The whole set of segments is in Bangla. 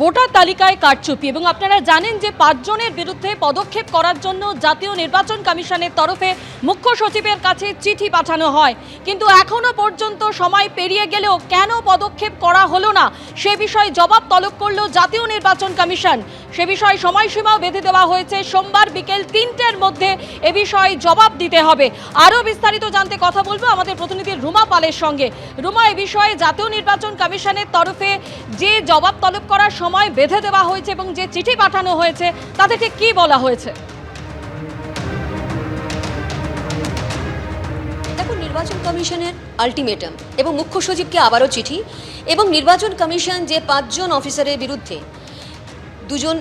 ভোটার তালিকায় কারচুপি এবং আপনারা জানেন যে পাঁচজনের বিরুদ্ধে পদক্ষেপ করার জন্য জাতীয় নির্বাচন কমিশনের তরফে মুখ্য সচিবের কাছে চিঠি পাঠানো হয়। কিন্তু এখনও পর্যন্ত সময় পেরিয়ে গেলেও কেন পদক্ষেপ করা হলো না? সে বিষয়ে জবাব তলব করল জাতীয় নির্বাচন কমিশন। সে বিষয়ে সময়সীমাও বেঁধে দেওয়া হয়েছে। সোমবার বিকেল তিনটের মধ্যে এ বিষয়ে জবাব দিতে হবে। আরও বিস্তারিত জানতে কথা বলব আমাদের প্রতিনিধি রুমা পালের সঙ্গে। রুমা, এ বিষয়ে জাতীয় নির্বাচন কমিশনের তরফে যে জবাব তলব করার সময় বেঁধে দেওয়া হয়েছে এবং যে চিঠি পাঠানো হয়েছে তাতে ঠিক কী বলা হয়েছে? নির্বাচন কমিশনের আলটিমেটাম এবং মুখ্য সচিবকে আবারও চিঠি এবং নির্বাচন কমিশন যে পাঁচজন অফিসারের বিরুদ্ধে দুজন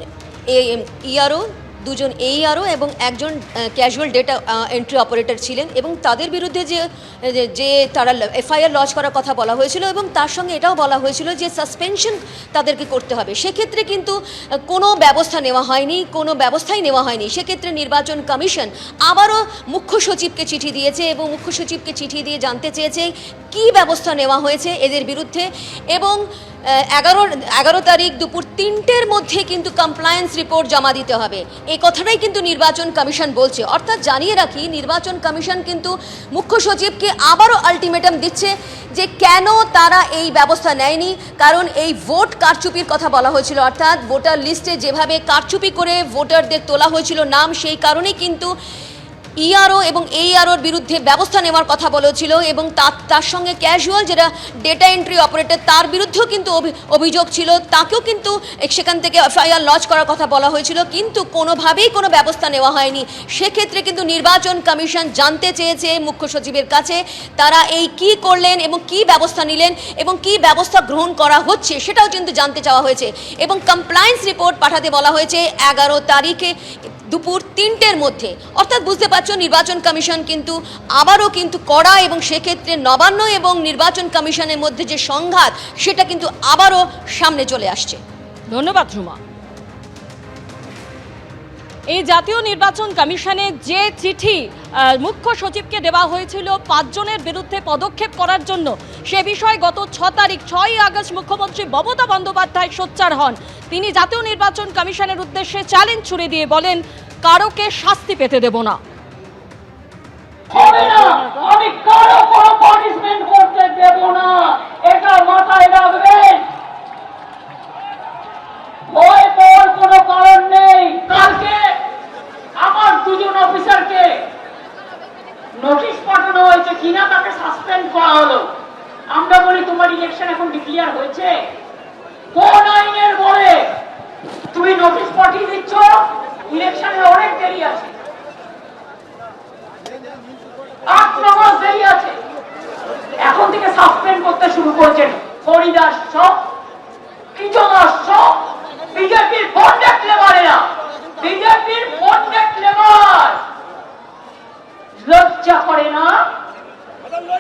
এ ইআরও দুজন এইআরও এবং একজন ক্যাজুয়াল ডেটা এন্ট্রি অপারেটর ছিলেন এবং তাদের বিরুদ্ধে যে, যে- তারা এফআইআর লঞ্চ করার কথা বলা হয়েছিল এবং তার সঙ্গে এটাও বলা হয়েছিল যে সাসপেনশন তাদেরকে করতে হবে। সেক্ষেত্রে কিন্তু কোনো ব্যবস্থা নেওয়া হয়নি, কোনো ব্যবস্থাই নেওয়া হয়নি। সেক্ষেত্রে নির্বাচন কমিশন আবারও মুখ্য সচিবকে চিঠি দিয়েছে এবং মুখ্য সচিবকে চিঠি দিয়ে জানতে চেয়েছে কী ব্যবস্থা নেওয়া হয়েছে এদের বিরুদ্ধে এবং এগারো এগারো তারিখ দুপুর তিনটের মধ্যে কিন্তু কমপ্লায়েন্স রিপোর্ট জমা দিতে হবে। এই কথাটাই কিন্তু নির্বাচন কমিশন বলছে। অর্থাৎ জানিয়ে রাখি, নির্বাচন কমিশন কিন্তু মুখ্য সচিবকে আবারও আলটিমেটাম দিচ্ছে যে কেন তারা এই ব্যবস্থা নেয়নি, কারণ এই ভোট কারচুপির কথা বলা হয়েছিল। অর্থাৎ ভোটার লিস্টে যেভাবে কারচুপি করে ভোটারদের তোলা হয়েছিল নাম, সেই কারণেই কিন্তু ইআরও এবং এইআরওর বিরুদ্ধে ব্যবস্থা নেওয়ার কথা বলেছিল এবং তার সঙ্গে ক্যাজুয়াল যেটা ডেটা এন্ট্রি অপারেটর তার বিরুদ্ধেও কিন্তু অভি- অভিযোগ ছিল। তাকেও কিন্তু সেখান থেকে এফআইআর লঞ্চ করার কথা বলা হয়েছিল। কিন্তু কোনোভাবেই কোনো ব্যবস্থা নেওয়া হয়নি। সেক্ষেত্রে কিন্তু নির্বাচন কমিশন জানতে চেয়েছে মুখ্য সচিবের কাছে, তারা এই কি করলেন এবং কি ব্যবস্থা নিলেন এবং কি ব্যবস্থা গ্রহণ করা হচ্ছে সেটাও কিন্তু জানতে চাওয়া হয়েছে। এবং কমপ্লায়েন্স রিপোর্ট পাঠাতে বলা হয়েছে, এগারো তারিখে দুপুর তিনটের মধ্যে। অর্থাৎ বুঝতে পারছ, নির্বাচন কমিশন কিন্তু আবারও কিন্তু কড়া এবং সেক্ষেত্রে নবান্ন এবং নির্বাচন কমিশনের মধ্যে যে সংঘাত, সেটা কিন্তু আবারও সামনে চলে আসছে। ধন্যবাদ রুমা এই জাতীয় নির্বাচন কমিশনের যে চিঠি মুখ্য সচিবকে দেওয়া হয়েছিল পাঁচজনের বিরুদ্ধে পদক্ষেপ করার জন্য, সে বিষয়ে গত ছ তারিখ, ছয়ই আগস্ট মুখ্যমন্ত্রী মমতা বন্দ্যোপাধ্যায় সোচ্চার হন। তিনি জাতীয় নির্বাচন কমিশনের উদ্দেশ্যে চ্যালেঞ্জ ছুড়ে দিয়ে বলেন, কারোকে শাস্তি পেতে দেব না। কোনো তাকে সাসপেন্ড আমরা বলি, তোমার ইলেকশন এখন ডিক্লিয়ার হয়েছে। কোন আইনের বলে তুমি নোটিশ পাঠিয়ে দিচ্ছ ইলেকশনে অনেক দেরি আছে। এখন থেকে সাসপেন্ড করতে শুরু করছেন হরিদাস বিজেপির বিজেপির লেবার লজ্জা করে না?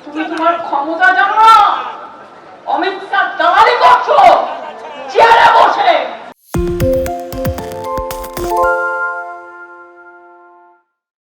তুমি তোমার ক্ষমতা জানো না? অমিত শাহ দালালি করছ।